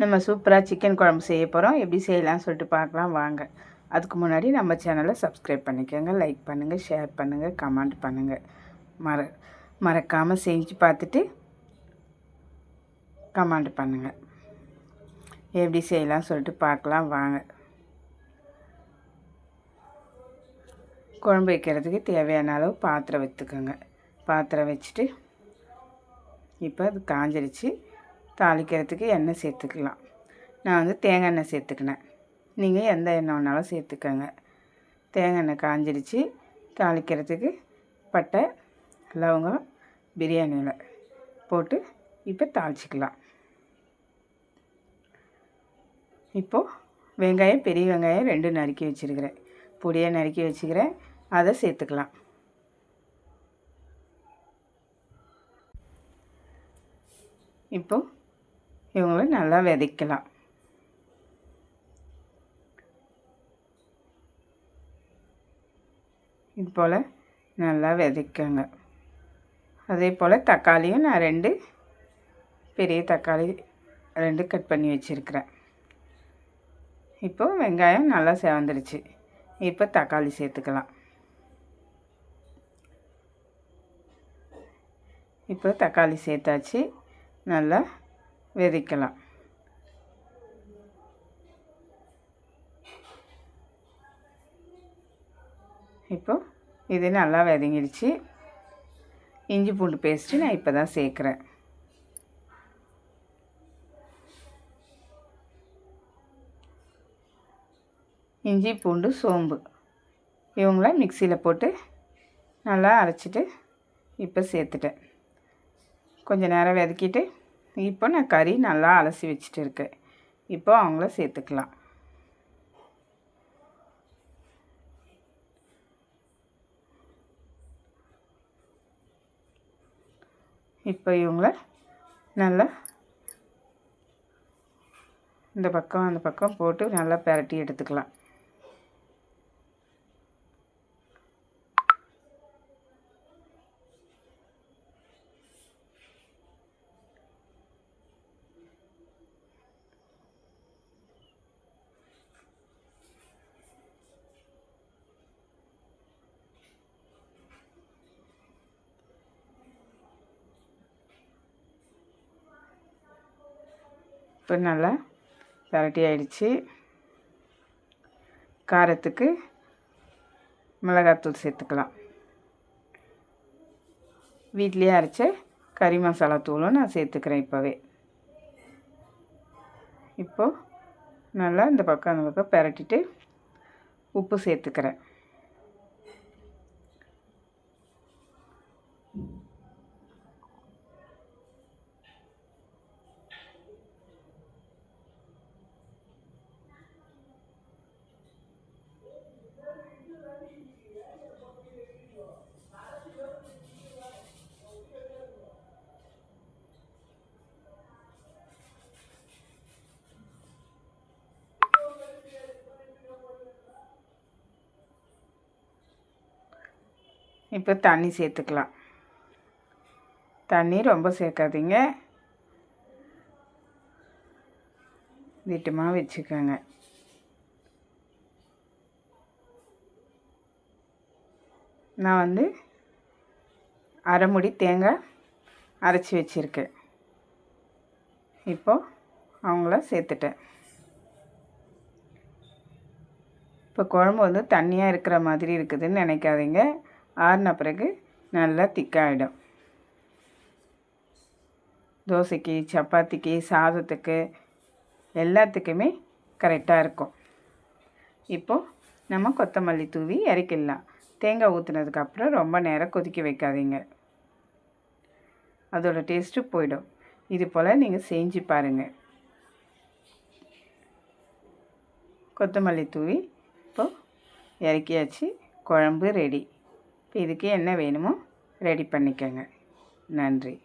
நம்ம சூப்பராக சிக்கன் குழம்பு செய்ய போகிறோம் எப்படி செய்யலாம்னு சொல்லிட்டு பார்க்கலாம். வாங்க. அதுக்கு முன்னாடி நம்ம சேனலை சப்ஸ்கிரைப் பண்ணிக்கோங்க. லைக் பண்ணுங்கள் ஷேர் பண்ணுங்கள் கமெண்ட் பண்ணுங்கள் மற மறக்காமல் செஞ்சு பார்த்துட்டு கமெண்ட் பண்ணுங்கள் எப்படி செய்யலாம் சொல்லிட்டு பார்க்கலாம். வாங்க. குழம்பு வைக்கிறதுக்கு தேவையான அளவு பாத்திரம் வைத்துக்கோங்க பாத்திரம் வச்சுட்டு இப்போ அது காஞ்சிருச்சு. தாளிக்கிறதுக்கு எண்ணெய் சேர்த்துக்கலாம். நான் வந்து தேங்காய் எண்ணெய் சேர்த்துக்கினேன். நீங்கள் எந்த எண்ணெய் வேணாலும் சேர்த்துக்கோங்க. தேங்காய் எண்ணெய் காஞ்சிடுச்சு. தாளிக்கிறதுக்கு பட்டை லவங்கம் பிரியாணியில் போட்டு இப்போ தாளிச்சிக்கலாம். இப்போது வெங்காயம் பெரிய வெங்காயம் ரெண்டு நறுக்கி வச்சுருக்கிறேன். பொடியாக நறுக்கி வச்சுக்கிறேன். அதை சேர்த்துக்கலாம். இப்போது இவங்கள நல்லா விதைக்கலாம். இது போல் நல்லா விதைக்கங்க. அதே போல் தக்காளியும் நான் ரெண்டு பெரிய தக்காளி ரெண்டு கட் பண்ணி வச்சுருக்கிறேன். இப்போ வெங்காயம் நல்லா செவந்துருச்சு. இப்போ தக்காளி சேர்த்துக்கலாம். இப்போ தக்காளி சேர்த்தாச்சு. நல்லா விதைக்கலாம். இப்போ இது நல்லா விதங்கிடுச்சு. இஞ்சி பூண்டு பேஸ்ட்டு நான் இப்போ தான் சேர்க்குறேன். இஞ்சி பூண்டு சோம்பு இவங்கள மிக்சியில் போட்டு நல்லா அரைச்சிட்டு இப்போ சேர்த்துட்டேன். கொஞ்சம் நேரம் வதக்கிட்டு இப்போ நான் கறி நல்லா அலசி வச்சுட்டு இருக்கேன். இப்போ அவங்கள சேர்த்துக்கலாம். இப்போ இவங்கள நல்லா இந்த பக்கம் அந்த பக்கம் போட்டு நல்லா பரட்டி எடுத்துக்கலாம். இப்போ நல்லா பரட்டி ஆயிடுச்சு. காரத்துக்கு மிளகாத்தூள் சேர்த்துக்கலாம். வீட்லேயே அரைச்ச கறி மசாலா தூளும் நான் சேர்த்துக்கிறேன் இப்போவே. இப்போது நல்லா இந்த பக்கம் அந்த பக்கம் பரட்டிட்டு உப்பு சேர்த்துக்கிறேன். இப்போ தண்ணி சேர்த்துக்கலாம். தண்ணி ரொம்ப சேர்க்காதீங்க. திட்டமாக வச்சுக்கோங்க. நான் வந்து அரை முடி தேங்காய் அரைச்சி வச்சுருக்கேன். இப்போது அவங்கள சேர்த்துட்டேன். இப்போ குழம்பு வந்து தண்ணியாக இருக்கிற மாதிரி இருக்குதுன்னு நினைக்காதீங்க. ஆறின பிறகு நல்லா திக்காகிடும் தோசைக்கு சப்பாத்திக்கு சாதத்துக்கு எல்லாத்துக்குமே கரெக்டாக இருக்கும். இப்போது நம்ம கொத்தமல்லி தூவி இறக்கிடலாம் தேங்காய் ஊற்றுனதுக்கப்புறம் ரொம்ப நேரம் கொதிக்க வைக்காதீங்க. அதோடய டேஸ்ட்டு போயிடும். இது போல் நீங்கள் செஞ்சு பாருங்கள் கொத்தமல்லி தூவி இப்போது இறக்கியாச்சு. குழம்பு ரெடி இதுக்கு என்ன வேணுமோ ரெடி பண்ணிக்கோங்க. நன்றி.